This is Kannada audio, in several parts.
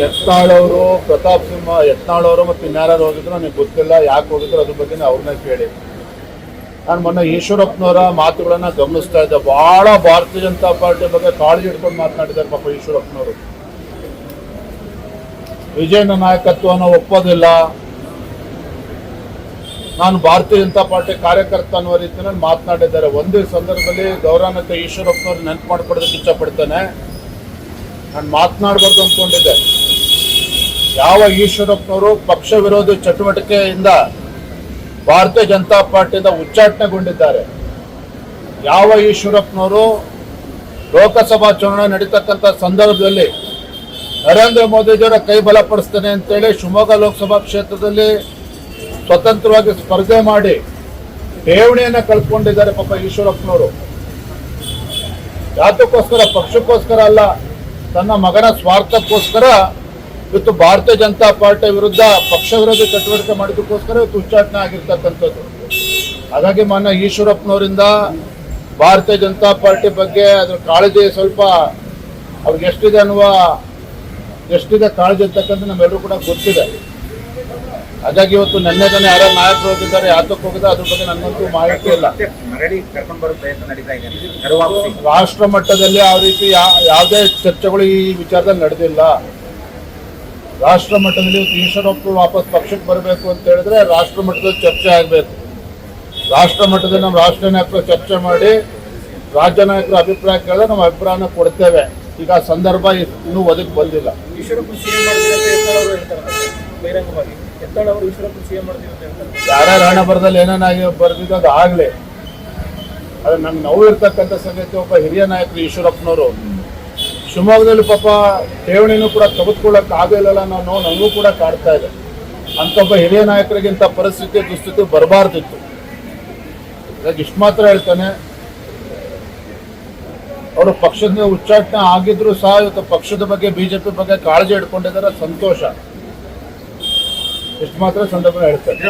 ಯತ್ನಾಳವರು ಪ್ರತಾಪ್ ಸಿಂಹ ಯತ್ನಾಳವರು ಮತ್ತು ಇನ್ಯಾರು ಹೋಗಿದ್ರು ನನಗೆ ಗೊತ್ತಿಲ್ಲ, ಯಾಕೆ ಹೋಗಿದ್ರು ಅದ್ರ ಬಗ್ಗೆ ಅವ್ರನ್ನ ಕೇಳಿ. ನಾನು ಮೊನ್ನೆ ಈಶ್ವರಪ್ಪನವರ ಮಾತುಗಳನ್ನ ಗಮನಿಸ್ತಾ ಇದ್ದೆ. ಬಹಳ ಭಾರತೀಯ ಜನತಾ ಪಾರ್ಟಿ ಬಗ್ಗೆ ಕಾಳಜಿ ಇಟ್ಕೊಂಡು ಮಾತನಾಡಿದ್ದಾರೆ ಪಾಪ ಈಶ್ವರಪ್ಪನವರು. ವಿಜಯನ ನಾಯಕತ್ವವನ್ನು ಒಪ್ಪೋದಿಲ್ಲ. ನಾನು ಭಾರತೀಯ ಜನತಾ ಪಾರ್ಟಿ ಕಾರ್ಯಕರ್ತ ಅನ್ನುವ ರೀತಿಯಲ್ಲಿ ಮಾತನಾಡಿದ್ದಾರೆ. ಒಂದೇ ಸಂದರ್ಭದಲ್ಲಿ ಗೌರವಾನ್ವಿತ ಈಶ್ವರಪ್ಪನವ್ರು ನೆನಪು ಮಾಡ್ಕೊಡೋದಕ್ಕೆ ಇಷ್ಟಪಡ್ತೇನೆ ನಾನು ಮಾತನಾಡ್ಬಾರ್ದು ಅಂದ್ಕೊಂಡಿದ್ದೆ. ಯಾವ ಈಶ್ವರಪ್ಪನವರು ಪಕ್ಷ ವಿರೋಧಿ ಚಟುವಟಿಕೆಯಿಂದ ಭಾರತೀಯ ಜನತಾ ಪಾರ್ಟಿಯಿಂದ ಉಚ್ಚಾಟನೆಗೊಂಡಿದ್ದಾರೆ? ಯಾವ ಈಶ್ವರಪ್ಪನವರು ಲೋಕಸಭಾ ಚುನಾವಣೆ ನಡೀತಕ್ಕಂಥ ಸಂದರ್ಭದಲ್ಲಿ ನರೇಂದ್ರ ಮೋದಿಜಿಯವರ ಕೈ ಬಲಪಡಿಸ್ತೇನೆ ಅಂತೇಳಿ ಶಿವಮೊಗ್ಗ ಲೋಕಸಭಾ ಕ್ಷೇತ್ರದಲ್ಲಿ ಸ್ವತಂತ್ರವಾಗಿ ಸ್ಪರ್ಧೆ ಮಾಡಿ ಠೇವಣಿಯನ್ನು ಕಳ್ಕೊಂಡಿದ್ದಾರೆ ಪಾಪ ಈಶ್ವರಪ್ಪನವರು. ಜಾತಕ್ಕೋಸ್ಕರ ಪಕ್ಷಕ್ಕೋಸ್ಕರ ಅಲ್ಲ, ತನ್ನ ಮಗನ ಸ್ವಾರ್ಥಕ್ಕೋಸ್ಕರ ಇವತ್ತು ಭಾರತೀಯ ಜನತಾ ಪಾರ್ಟಿ ವಿರುದ್ಧ ಪಕ್ಷ ವಿರೋಧಿ ಚಟುವಟಿಕೆ ಮಾಡಿದ್ದಕ್ಕೋಸ್ಕರ ಇವತ್ತು ಉಚ್ಚಾಟನೆ ಆಗಿರ್ತಕ್ಕಂಥದ್ದು. ಹಾಗಾಗಿ ಮಾನ್ಯ ಈಶ್ವರಪ್ಪನವರಿಂದ ಭಾರತೀಯ ಜನತಾ ಪಾರ್ಟಿ ಬಗ್ಗೆ ಅದ್ರ ಕಾಳಜಿ ಸ್ವಲ್ಪ ಅವ್ರಿಗೆ ಎಷ್ಟಿದೆ ಅನ್ನುವ ಎಷ್ಟಿದೆ ಕಾಳಜಿ ಅಂತಕ್ಕಂಥ ನಮ್ಮೆಲ್ಲರೂ ಕೂಡ ಗೊತ್ತಿದೆ. ಹಾಗಾಗಿ ಇವತ್ತು ನೆನ್ನೆ ತಾನೇ ಯಾರ ನಾಯಕರು ಹೋಗಿದ್ದಾರೆ ಯಾತಕ್ಕೆ ಹೋಗಿದೆ ಅದ್ರ ಬಗ್ಗೆ ನನಗಂತೂ ಮಾಹಿತಿ ಇಲ್ಲ. ರಾಷ್ಟ್ರ ಮಟ್ಟದಲ್ಲಿ ಯಾವ ರೀತಿ ಯಾವುದೇ ಚರ್ಚೆಗಳು ಈ ವಿಚಾರದಲ್ಲಿ ನಡೆದಿಲ್ಲ. ರಾಷ್ಟ್ರ ಮಟ್ಟದಲ್ಲಿ ಇವತ್ತು ಈಶ್ವರಪ್ಪ ವಾಪಸ್ ಪಕ್ಷಕ್ಕೆ ಬರಬೇಕು ಅಂತ ಹೇಳಿದ್ರೆ ರಾಷ್ಟ್ರ ಮಟ್ಟದಲ್ಲಿ ಚರ್ಚೆ ಆಗಬೇಕು. ರಾಷ್ಟ್ರ ಮಟ್ಟದಲ್ಲಿ ನಮ್ಮ ರಾಷ್ಟ್ರ ನಾಯಕರು ಚರ್ಚೆ ಮಾಡಿ ರಾಜ್ಯ ನಾಯಕರ ಅಭಿಪ್ರಾಯ ಕೇಳಿದ್ರೆ ನಾವು ಅಭಿಪ್ರಾಯನ ಕೊಡ್ತೇವೆ. ಈಗ ಆ ಸಂದರ್ಭ ಇನ್ನೂ ಒದಗಿ ಬಂದಿಲ್ಲ. ಯಾರ್ಯಾರು ಹಣ ಬರದಲ್ಲಿ ಏನೇನಾಗಿ ಬರ್ದಿದ್ದು ಅದು ಆಗಲಿ. ಅದು ನಂಗೆ ನೋವು ಇರ್ತಕ್ಕಂಥ ಸಂಗತಿ ಒಬ್ಬ ಹಿರಿಯ ನಾಯಕರು ಈಶ್ವರಪ್ಪನವರು. ಶಿವಮೊಗ್ಗದಲ್ಲಿ ಪಾಪ ಠೇವಣಿನೂ ಕೂಡ ತೆಗೆದುಕೊಳ್ಳಕ್ಕೆ ಆಗಲಿಲ್ಲ ನೋವು ನನಗೂ ಕೂಡ ಕಾಡ್ತಾ ಇದೆ. ಅಂತ ಒಬ್ಬ ಹಿರಿಯ ನಾಯಕರಿಗಿಂತ ಪರಿಸ್ಥಿತಿ ದುಸ್ಥಿತಿ ಬರಬಾರ್ದಿತ್ತು. ಹಾಗಾಗಿ ಇಷ್ಟು ಮಾತ್ರ ಹೇಳ್ತಾನೆ. ಅವರು ಪಕ್ಷದ ಉಚ್ಚಾಟನೆ ಆಗಿದ್ರು ಸಹ ಇವತ್ತು ಪಕ್ಷದ ಬಗ್ಗೆ, ಬಿಜೆಪಿ ಬಗ್ಗೆ ಕಾಳಜಿ ಇಟ್ಕೊಂಡಿದ್ದಾರೆ. ಸಂತೋಷ. ಇಷ್ಟು ಮಾತ್ರ ಸಂದರ್ಭ ಹೇಳ್ತೇನೆ.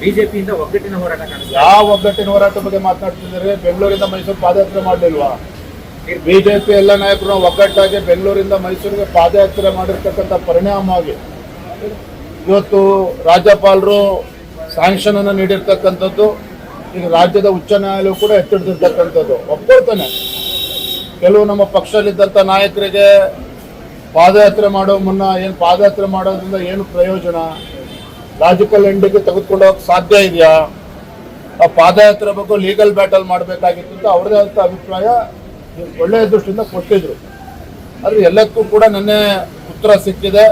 ಬಿಜೆಪಿಯಿಂದ ಒಗ್ಗಟ್ಟಿನ ಹೋರಾಟ ಯಾವ ಒಗ್ಗಟ್ಟಿನ ಹೋರಾಟ ಬಗ್ಗೆ ಮಾತನಾಡ್ತಿದ್ದಾರೆ? ಬೆಂಗಳೂರಿಂದ ಮೈಸೂರು ಪಾದಯಾತ್ರೆ ಮಾಡಲಿಲ್ವಾ? ಬಿಜೆಪಿ ಎಲ್ಲ ನಾಯಕರು ಒಗ್ಗಟ್ಟಾಗಿ ಬೆಂಗಳೂರಿಂದ ಮೈಸೂರಿಗೆ ಪಾದಯಾತ್ರೆ ಮಾಡಿರ್ತಕ್ಕಂಥ ಪರಿಣಾಮವಾಗಿ ಇವತ್ತು ರಾಜ್ಯಪಾಲರು ಸ್ಯಾಂಕ್ಷನ್ ಅನ್ನು ನೀಡಿರ್ತಕ್ಕಂಥದ್ದು, ಈಗ ರಾಜ್ಯದ ಉಚ್ಚ ನ್ಯಾಯಾಲಯ ಕೂಡ ಎತ್ತಿಡ್ತಿರ್ತಕ್ಕಂಥದ್ದು ಒಪ್ಕೊಳ್ತಾನೆ. ಕೆಲವು ನಮ್ಮ ಪಕ್ಷದಲ್ಲಿದ್ದಂಥ ನಾಯಕರಿಗೆ ಪಾದಯಾತ್ರೆ ಮಾಡೋ ಮುನ್ನ ಏನು ಪಾದಯಾತ್ರೆ ಮಾಡೋದ್ರಿಂದ ಏನು ಪ್ರಯೋಜನ? ಲಾಜಿಕಲ್ ಎಂಡಿಗೆ ತೆಗೆದುಕೊಂಡು ಹೋಗಕ್ಕೆ ಸಾಧ್ಯ ಇದೆಯಾ? ಆ ಪಾದಯಾತ್ರೆ ಬಗ್ಗೆ ಲೀಗಲ್ ಬ್ಯಾಟಲ್ ಮಾಡಬೇಕಾಗಿತ್ತು ಅಂತ ಅವ್ರದೇ ಆದಂಥ ಅಭಿಪ್ರಾಯ ಒಳ್ಳೆಯ ದೃಷ್ಟಿಯಿಂದ ಕೊಟ್ಟಿದ್ರು. ಆದರೆ ಎಲ್ಲಕ್ಕೂ ಕೂಡ ನಿನ್ನೆ ಉತ್ತರ ಸಿಕ್ಕಿದೆ.